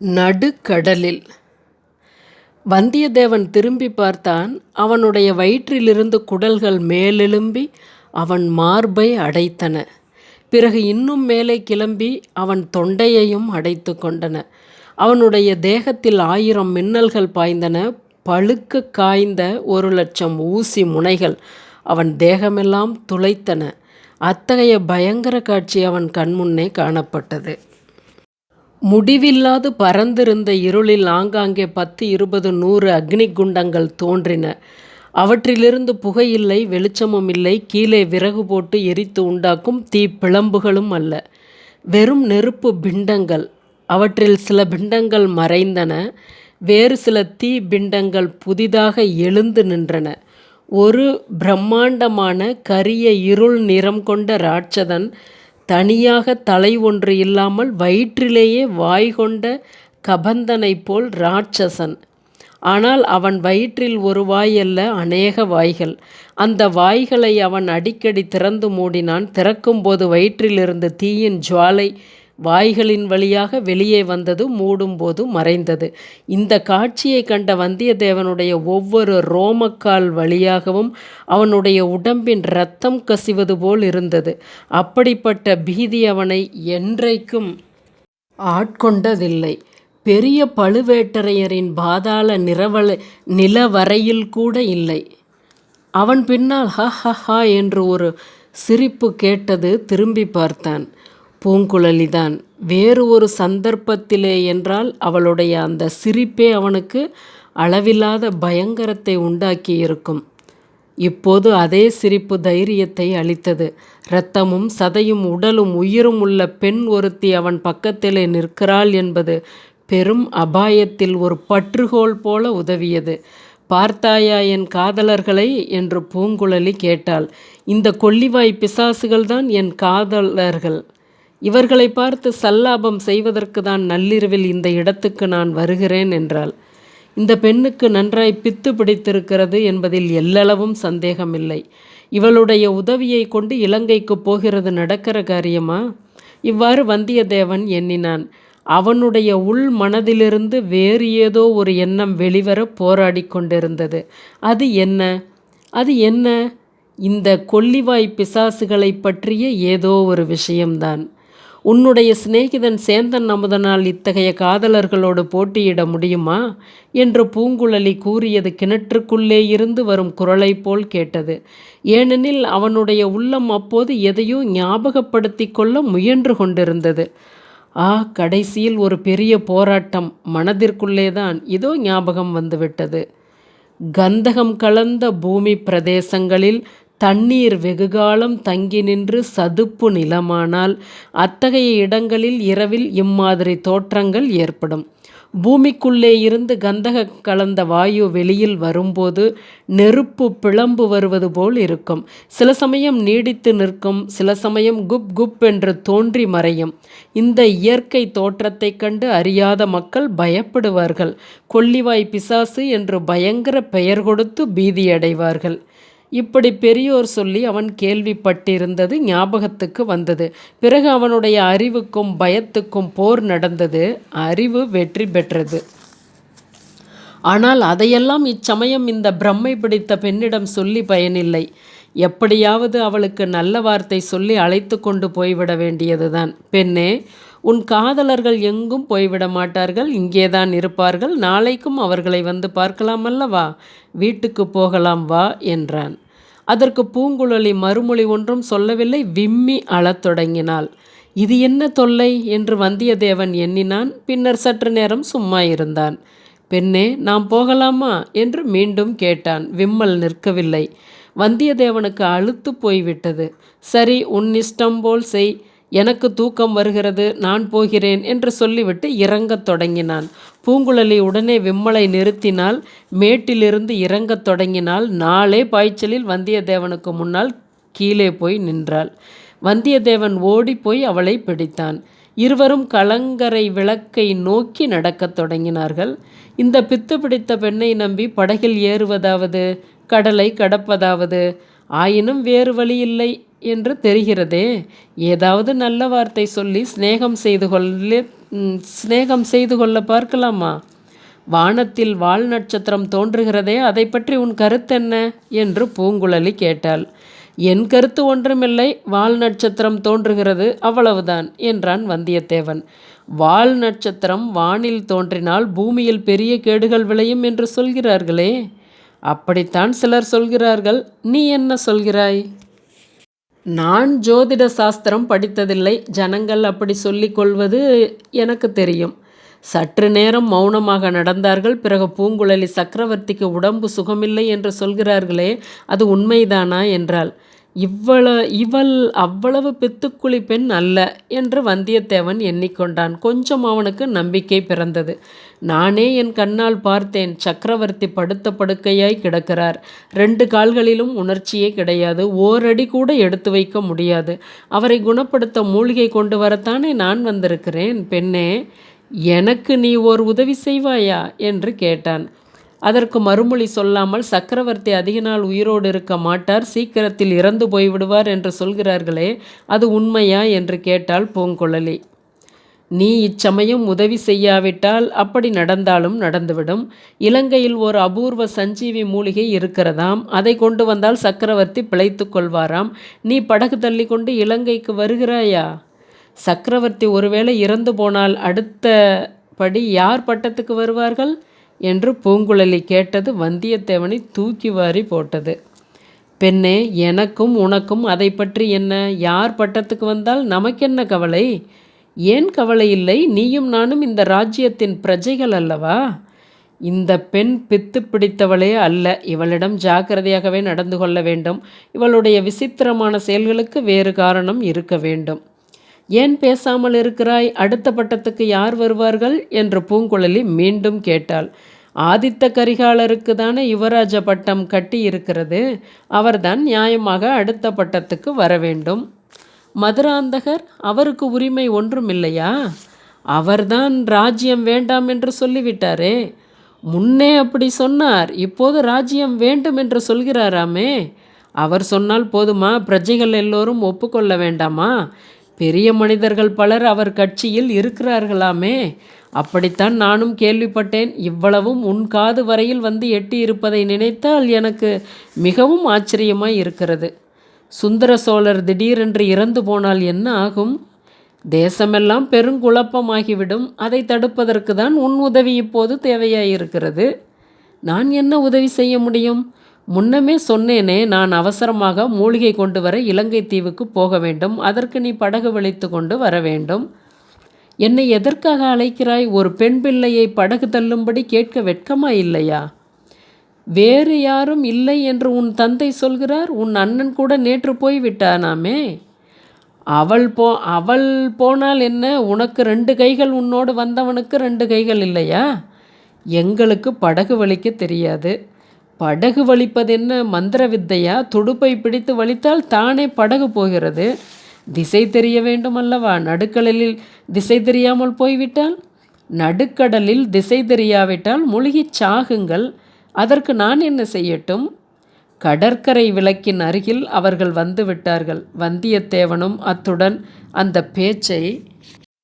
நடுக்கடலில். வந்தியத்தேவன் திரும்பிப் பார்த்தான். அவனுடைய வயிற்றிலிருந்து குடல்கள் மேலெழும்பி அவன் மார்பை அடைத்தன. பிறகு இன்னும் மேலே கிளம்பி அவன் தொண்டையையும் அடைத்து கொண்டன. அவனுடைய தேகத்தில் ஆயிரம் மின்னல்கள் பாய்ந்தன. பழுக்க காய்ந்த ஒரு லட்சம் ஊசி முனைகள் அவன் தேகமெல்லாம் துளைத்தன. அத்தகைய பயங்கர காட்சி அவன் கண்முன்னே காணப்பட்டது. முடிவில்லாது பறந்திருந்த இருளில் ஆங்காங்கே பத்து இருபது நூறு அக்னி குண்டங்கள் தோன்றின. அவற்றிலிருந்து புகையில்லை வெளிச்சமும் இல்லை கீழே விறகு போட்டு எரித்து உண்டாக்கும் தீ பிளம்புகளும் அல்ல. வெறும் நெருப்பு பிண்டங்கள். அவற்றில் சில பிண்டங்கள் மறைந்தன. வேறு சில தீ பிண்டங்கள் புதிதாக எழுந்து நின்றன. ஒரு பிரம்மாண்டமான கரிய இருள் நிறம் கொண்ட ராட்சதன் தனியாக தலை ஒன்று இல்லாமல் வயிற்றிலேயே வாய் கொண்ட கபந்தனைப் போல் ராட்சசன். ஆனால் அவன் வயிற்றில் ஒரு வாய் அல்ல அநேக வாய்கள். அந்த வாய்களை அவன் அடிக்கடி திறந்து மூடினான். திறக்கும்போது வயிற்றிலிருந்து தீயின் ஜுவாலை வாய்களின் வழியாக வெளியே வந்தது மூடும்போது மறைந்தது. இந்த காட்சியை கண்ட வந்தியத்தேவனுடைய ஒவ்வொரு ரோமக்கால் வழியாகவும் அவனுடைய உடம்பின் இரத்தம் கசிவது போல் இருந்தது. அப்படிப்பட்ட பீதி அவனை என்றைக்கும் ஆட்கொண்டதில்லை. பெரிய பழுவேட்டரையரின் பாதாள நிறவல நிலவரையில் கூட இல்லை. அவன் பின்னால் ஹ ஹ ஹா என்று ஒரு சிரிப்பு கேட்டது திரும்பி பார்த்தான். பூங்குழலிதான். வேறு ஒரு சந்தர்ப்பத்திலே என்றால் அவளுடைய அந்த சிரிப்பே அவனுக்கு அளவில்லாத பயங்கரத்தை உண்டாக்கியிருக்கும். இப்போது அதே சிரிப்பு தைரியத்தை அளித்தது. இரத்தமும் சதையும் உடலும் உயிரும் உள்ள பெண் ஒருத்தி அவன் பக்கத்திலே நிற்கிறாள் என்பது பெரும் அபாயத்தில் ஒரு பற்றுகோல் போல உதவியது. பார்த்தாயா என் காதலர்களை? என்று பூங்குழலி கேட்டாள். இந்த கொல்லிவாய் பிசாசுகள்தான் என் காதலர்கள். இவர்களை பார்த்து சல்லாபம் செய்வதற்கு தான் நள்ளிரவில் இந்த இடத்துக்கு நான் வருகிறேன் என்றாள். இந்த பெண்ணுக்கு நன்றாய் பித்து பிடித்திருக்கிறது என்பதில் எல்லளவும் சந்தேகமில்லை. இவளுடைய உதவியை கொண்டு இலங்கைக்கு போகிறது நடக்கிற காரியமா? இவ்வாறு வந்தியத்தேவன் எண்ணினான். அவனுடைய உள் மனதிலிருந்து வேறு ஏதோ ஒரு எண்ணம் வெளிவர போராடி கொண்டிருந்தது. அது என்ன? அது என்ன? இந்த கொல்லிவாய் பிசாசுகளை பற்றிய ஏதோ ஒரு விஷயம்தான். உன்னுடைய சிநேகிதன் சேந்தன் அமுதனால் இத்தகைய காதலர்களோடு போட்டியிட முடியுமா? என்று பூங்குழலி கூறியது கிணற்றுக்குள்ளே இருந்து வரும் குரலை போல் கேட்டது. ஏனெனில் அவனுடைய உள்ளம் அப்போது எதையோ ஞாபகப்படுத்தி கொள்ள முயன்று கொண்டிருந்தது. ஆ கடைசியில் ஒரு பெரிய போராட்டம் மனதிற்குள்ளேதான் இதோ ஞாபகம் வந்துவிட்டது. கந்தகம் கலந்த பூமி பிரதேசங்களில் தண்ணீர் வெகுகாலம் தங்கி நின்று சதுப்பு நிலமானால் அத்தகைய இடங்களில் இரவில் இம்மாதிரி தோற்றங்கள் ஏற்படும். பூமிக்குள்ளே இருந்து கந்தக கலந்த வாயு வெளியில் வரும்போது நெருப்பு பிளம்பு வருவது போல் இருக்கும். சில சமயம் நீடித்து நிற்கும் சில சமயம் குப் குப் என்று தோன்றி மறையும். இந்த இயற்கை தோற்றத்தை கண்டு அறியாத மக்கள் பயப்படுவார்கள். கொல்லிவாய் பிசாசு என்று பயங்கர பெயர் கொடுத்து பீதியடைவார்கள். இப்படி பெரியோர் சொல்லி அவன் கேள்விப்பட்டிருந்தது ஞாபகத்துக்கு வந்தது. பிறகு அவனுடைய அறிவுக்கும் பயத்துக்கும் போர் நடந்தது. அறிவு வெற்றி பெற்றது. ஆனால் அதையெல்லாம் இச்சமயம் இந்த பிரம்மை பிடித்த பெண்ணிடம் சொல்லி பயனில்லை. எப்படியாவது அவளுக்கு நல்ல வார்த்தை சொல்லி அழைத்து கொண்டு போய்விட வேண்டியதுதான். பெண்ணே உன் காதலர்கள் எங்கும் போய்விட மாட்டார்கள் இங்கேதான் இருப்பார்கள். நாளைக்கும் அவர்களை வந்து பார்க்கலாம் அல்லவா? வீட்டுக்கு போகலாம் வா என்றான். அதற்கு பூங்குழலி மறுமொழி ஒன்றும் சொல்லவில்லை விம்மி அழத் தொடங்கினாள். இது என்ன தொல்லை என்று வந்தியத்தேவன் எண்ணினான். பின்னர் சற்று நேரம் சும்மா இருந்தான். பெண்ணே நாம் போகலாமா? என்று மீண்டும் கேட்டான். விம்மல் நிற்கவில்லை. வந்தியத்தேவனுக்கு அழுத்து போய்விட்டது. சரி உன் இஷ்டம் போல் செய். எனக்கு தூக்கம் வருகிறது நான் போகிறேன் என்று சொல்லிவிட்டு இறங்கத் தொடங்கினான். பூங்குழலி உடனே விம்மலை நிறுத்தினால் மேட்டிலிருந்து இறங்கத் தொடங்கினால் நாளே பாய்ச்சலில் வந்தியத்தேவனுக்கு முன்னால் கீழே போய் நின்றாள். வந்தியத்தேவன் ஓடிப்போய் அவளை பிடித்தான். இருவரும் கலங்கரை விளக்கை நோக்கி நடக்கத் தொடங்கினார்கள். இந்த பித்து பிடித்த பெண்ணை நம்பி படகில் ஏறுவதாவது கடலை கடப்பதாவது ஆயினும் வேறு வழியில்லை என்று தெரிகிறதே. ஏதாவது நல்ல வார்த்தை சொல்லி சிநேகம் செய்து கொள்ள சிநேகம் செய்து கொள்ள பார்க்கலாமா? வானத்தில் வால் நட்சத்திரம் தோன்றுகிறதே அதை பற்றி உன் கருத்தென்ன என்று பூங்குழலி கேட்டாள். என் கருத்து ஒன்றுமில்லை வால் நட்சத்திரம் தோன்றுகிறது அவ்வளவுதான் என்றான் வந்தியத்தேவன். வால் நட்சத்திரம் வானில் தோன்றினால் பூமியில் பெரிய கேடுகள் விளையும் என்று சொல்கிறார்களே. அப்படித்தான் சிலர் சொல்கிறார்கள். நீ என்ன சொல்கிறாய்? நான் ஜோதிட சாஸ்திரம் படித்ததில்லை. ஜனங்கள் அப்படி சொல்லிக் கொள்வது எனக்கு தெரியும். சற்று நேரம் மௌனமாக நடந்தார்கள். பிறகு பூங்குழலி சக்கரவர்த்திக்கு உடம்பு சுகமில்லை என்று சொல்கிறார்களே அது உண்மைதானா? என்றாள். இவ்வள இவள் அவ்வளவு பித்துக்குழி பெண் அல்ல என்று வந்தியத்தேவன் எண்ணிக்கொண்டான். கொஞ்சம் அவனுக்கு நம்பிக்கை பிறந்தது. நானே என் கண்ணால் பார்த்தேன். சக்கரவர்த்தி படுத்த படுக்கையாய் கிடக்கிறார். ரெண்டு கால்களிலும் உணர்ச்சியே கிடையாது. ஓரடி கூட எடுத்து வைக்க முடியாது. அவரை குணப்படுத்த மூலிகை கொண்டு வரத்தானே நான் வந்திருக்கிறேன் பெண்ணே? எனக்கு நீ ஓர் உதவி செய்வாயா? என்று கேட்டான். அதற்கு மறுமொழி சொல்லாமல் சக்கரவர்த்தி அதிக நாள் உயிரோடு இருக்க மாட்டார் சீக்கிரத்தில் இறந்து போய்விடுவார் என்று சொல்கிறார்களே அது உண்மையா என்று கேட்டாள் பூங்குழலி. நீ இச்சமயம் உதவி செய்யாவிட்டால் அப்படி நடந்தாலும் நடந்துவிடும். இலங்கையில் ஒரு அபூர்வ சஞ்சீவி மூலிகை இருக்கிறதாம். அதை கொண்டு வந்தால் சக்கரவர்த்தி பிழைத்து கொள்வாராம். நீ படகு தள்ளி கொண்டு இலங்கைக்கு வருகிறாயா? சக்கரவர்த்தி ஒருவேளை இறந்து போனால் அடுத்த படி யார் பட்டத்துக்கு வருவார்கள்? என்று பூங்குழலி கேட்டது வந்தியத்தேவனை தூக்கி வாரி போட்டது. பெண்ணே எனக்கும் உனக்கும் அதை பற்றி என்ன? யார் பட்டத்துக்கு வந்தால் நமக்கென்ன கவலை? ஏன் கவலை இல்லை? நீயும் நானும் இந்த ராஜ்யத்தின் பிரஜைகள் அல்லவா? இந்த பெண் பித்து பிடித்தவளே அல்ல. இவளிடம் ஜாக்கிரதையாகவே நடந்து கொள்ள வேண்டும். இவளுடைய விசித்திரமான செயல்களுக்கு வேறு காரணம் இருக்க வேண்டும். ஏன் பேசாமல் இருக்கிறாய்? அடுத்த பட்டத்துக்கு யார் வருவார்கள்? என்று பூங்குழலி மீண்டும் கேட்டாள். ஆதித்த கரிகாலருக்கு தானே யுவராஜ பட்டம் கட்டி இருக்கிறது. அவர்தான் நியாயமாக அடுத்த பட்டத்துக்கு வர வேண்டும். மதுராந்தகர் அவருக்கு உரிமை ஒன்றும் இல்லையா அவர்தான் ராஜ்யம் வேண்டாம் என்று சொல்லிவிட்டாரே. முன்னே அப்படி சொன்னார். இப்போது ராஜ்யம் வேண்டும் என்று சொல்கிறாராமே. அவர் சொன்னால் போதுமா? பிரஜைகள் எல்லோரும் ஒப்புக்கொள்ள வேண்டாமா? பெரிய மனிதர்கள் பலர் அவர் கட்சியில் இருக்கிறார்களாமே. அப்படித்தான் நானும் கேள்விப்பட்டேன். இவ்வளவும் உன் காது வரையில் வந்து எட்டி இருப்பதை நினைத்தால் எனக்கு மிகவும் ஆச்சரியமாய் இருக்கிறது. சுந்தர சோழர் திடீரென்று இறந்து போனால் என்ன ஆகும்? தேசமெல்லாம் பெருங்குழப்பமாகிவிடும். அதை தடுப்பதற்கு தான் உன் உதவி இப்போது தேவையாயிருக்கிறது. நான் என்ன உதவி செய்ய முடியும்? முன்னமே சொன்னேனே நான் அவசரமாக மூலிகை கொண்டு வர இலங்கை தீவுக்கு போக வேண்டும் அதற்கு நீ படகு விழித்து கொண்டு வர வேண்டும். என்னை எதற்காக அழைக்கிறாய்? ஒரு பெண் பிள்ளையை படகு தள்ளும்படி கேட்க வெட்கமா இல்லையா? வேறு யாரும் இல்லை என்று உன் தந்தை சொல்கிறார்? உன் அண்ணன் கூட நேற்று போய் விட்டானாமே? அவள் போ அவள் போனால் என்ன? உனக்கு ரெண்டு கைகள் உன்னோடு வந்தவனுக்கு ரெண்டு கைகள் இல்லையா? எங்களுக்கு படகு வலிக்க தெரியாது. படகு வலிப்பது என்ன மந்திர வித்தையா? துடுப்பை பிடித்து வலித்தால் தானே படகு போகிறது. திசை தெரிய வேண்டும் அல்லவா நடுக்கடலில் திசை தெரியாமல் போய்விட்டால்? நடுக்கடலில் திசை தெரியாவிட்டால் மூழ்கிச் சாகுங்கள். அதற்கு நான் என்ன செய்யட்டும்? கடற்கரை விளக்கின் அருகில் அவர்கள் வந்துவிட்டார்கள் வந்தியத்தேவனும் அத்துடன் அந்த பேச்சை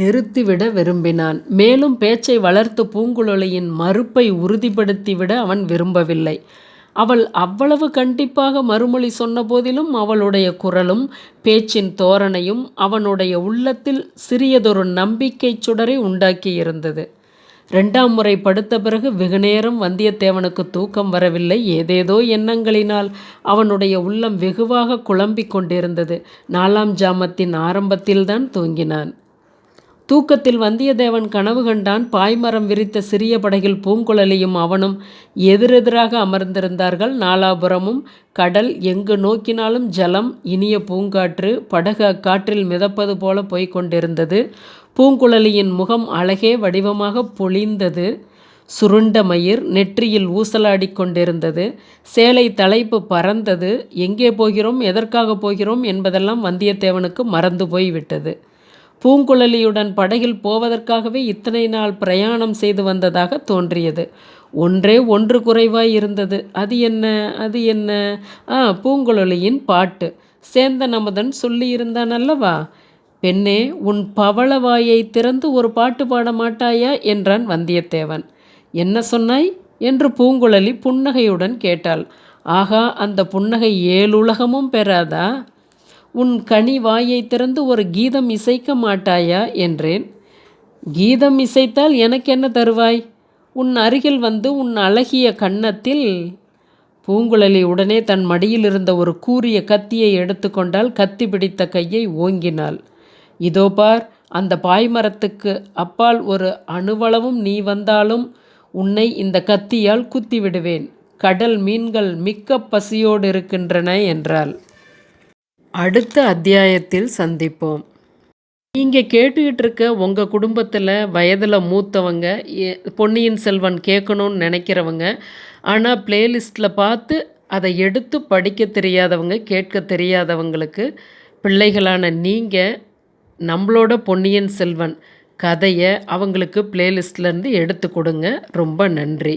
நிறுத்திவிட விரும்பினான். மேலும் பேச்சை வளர்த்து பூங்குழலியின் மறுப்பை உறுதிப்படுத்திவிட அவன் விரும்பவில்லை. அவள் அவ்வளவு கண்டிப்பாக மறுமொழி சொன்ன போதிலும் அவளுடைய குரலும் பேச்சின் தோரணையும் அவனுடைய உள்ளத்தில் சிறியதொரு நம்பிக்கை சுடரை உண்டாக்கியிருந்தது. ரெண்டாம் முறை படுத்த பிறகு வெகுநேரம் வந்தியத்தேவனுக்கு தூக்கம் வரவில்லை. ஏதேதோ எண்ணங்களினால் அவனுடைய உள்ளம் வெகுவாக குழம்பிக் கொண்டிருந்தது. நாலாம் ஜாமத்தின் ஆரம்பத்தில்தான் தூங்கினான். தூக்கத்தில் வந்தியத்தேவன் கனவு கண்டான். பாய்மரம் விரித்த சிறிய படகில் பூங்குழலியும் அவனும் எதிரெதிராக அமர்ந்திருந்தார்கள். நாலாபுரமும் கடல் எங்கு நோக்கினாலும் ஜலம் இனிய பூங்காற்று படகு அக்காற்றில் மிதப்பது போல போய்க் கொண்டிருந்தது. பூங்குழலியின் முகம் அழகே வடிவமாக பொழிந்தது. சுருண்ட மயிர் நெற்றியில் ஊசலாடிக் கொண்டிருந்தது. சேலை தலைப்பு பறந்தது. எங்கே போகிறோம்? எதற்காக போகிறோம்? என்பதெல்லாம் வந்தியத்தேவனுக்கு மறந்து போய்விட்டது. பூங்குழலியுடன் படகில் போவதற்காகவே இத்தனை நாள் பிரயாணம் செய்து வந்ததாக தோன்றியது. ஒன்றே ஒன்று குறைவாய் இருந்தது. அது என்ன? அது என்ன? ஆ பூங்குழலியின் பாட்டு. சேந்த நமதன் சொல்லியிருந்தான் அல்லவா? பெண்ணே உன் பவளவாயை திறந்து ஒரு பாட்டு பாட மாட்டாயா? என்றான் வந்தியத்தேவன். என்ன சொன்னாய்? என்று பூங்குழலி புன்னகையுடன் கேட்டாள். ஆகா அந்த புன்னகை ஏழுலகமும் பெறாதா? உன் கனி வாயை திறந்து ஒரு கீதம் இசைக்க மாட்டாயா? என்றேன். கீதம் இசைத்தால் எனக்கு என்ன தருவாய்? உன் அருகில் வந்து உன் அழகிய கன்னத்தில் பூங்குழலி உடனே தன் மடியில் இருந்த ஒரு கூரிய கத்தியை எடுத்துக்கொண்டால் கத்தி பிடித்த கையை ஓங்கினாள். இதோ பார் அந்த பாய்மரத்துக்கு அப்பால் ஒரு அணுவளவும் நீ வந்தாலும் உன்னை இந்த கத்தியால் குத்தி விடுவேன். கடல் மீன்கள் மிக்க பசியோடு இருக்கின்றன என்றாள். அடுத்த அத்தியாயத்தில் சந்திப்போம். நீங்கள் கேட்டுக்கிட்டு இருக்க உங்கள் குடும்பத்தில் வயதில் மூத்தவங்க பொன்னியின் செல்வன் கேட்கணும்னு நினைக்கிறவங்க ஆனால் பிளேலிஸ்ட்டில் பார்த்து அதை எடுத்து படிக்க தெரியாதவங்க கேட்க தெரியாதவங்களுக்கு பிள்ளைகளான நீங்கள் நம்மளோட பொன்னியின் செல்வன் கதையை அவங்களுக்கு பிளேலிஸ்ட்லேருந்து எடுத்து கொடுங்க. ரொம்ப நன்றி.